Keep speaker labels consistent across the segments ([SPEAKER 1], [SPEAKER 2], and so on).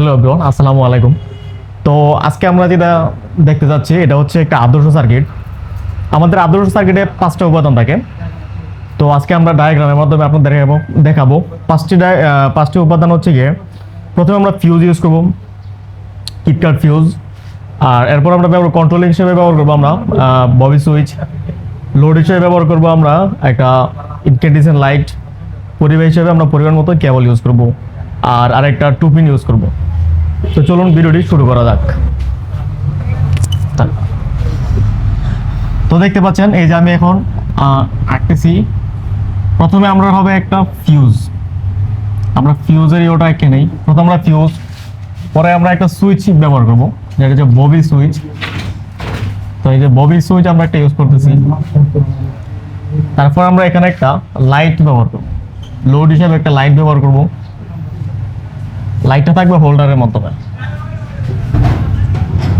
[SPEAKER 1] Hello everyone আসসালামু আলাইকুম তো আজকে আমরা যেটা দেখতে যাচ্ছি, এটা হচ্ছে একটা আদর্শ সার্কিট আমাদের আদর্শ সার্কিটে পাঁচটা উপাদান থাকে। তো আজকে আমরা ডায়াগ্রামের মাধ্যমে আপনাদের দেখাবো দেখাবো। পাঁচটি পাঁচটি উপাদান হচ্ছে গিয়ে, প্রথমে আমরা ফিউজ ইউজ করব কিটকাট ফিউজ আর এরপর আমরা ব্যবহার কন্ট্রোলিং হিসেবে ব্যবহার করব আমরা ববি সুইচ লোড হিসেবে ব্যবহার করব আমরা একটা ইনকেন্ডিশন লাইট পরিবেশ হিসেবে আমরা পরিমাণ মতো কেবল ইউজ করব। আর আরেকটা টুপিন ইউজ করব। তো চলুন ভিডিওটি শুরু করা যাক। তো দেখতে পাচ্ছেন, এই যে আমি এখন আঁকতেছি। প্রথমে আমরা হবে একটা ফিউজ আমরা ফিউজের ওটা এঁকে নেই। প্রথমে আমরা ফিউজ পরে আমরা একটা সুইচ ব্যবহার করব। যেটা হচ্ছে ববি সুইচ তো এই যে ববি সুইচ আমরা একটা ইউজ করতেছি। তারপর আমরা এখানে একটা লাইট ব্যবহার করব। লোড হিসাবে একটা লাইট ব্যবহার করব। লাইটটা থাকবে হোল্ডারের মাধ্যমে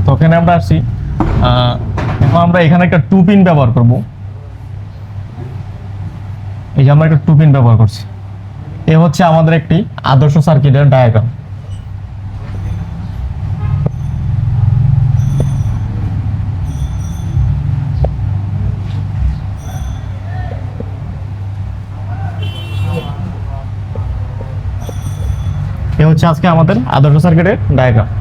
[SPEAKER 1] তো ওখানে আমরা আসছি এখন আমরা এখানে একটা টু পিন ব্যবহার করব। এই যে আমরা একটা টু পিন ব্যবহার করছি। এ হচ্ছে আমাদের একটি আদর্শ সার্কিটের ডায়াগ্রাম এ হচ্ছে আজকে আমাদের আদর্শ সার্কিটের ডায়াগ্রাম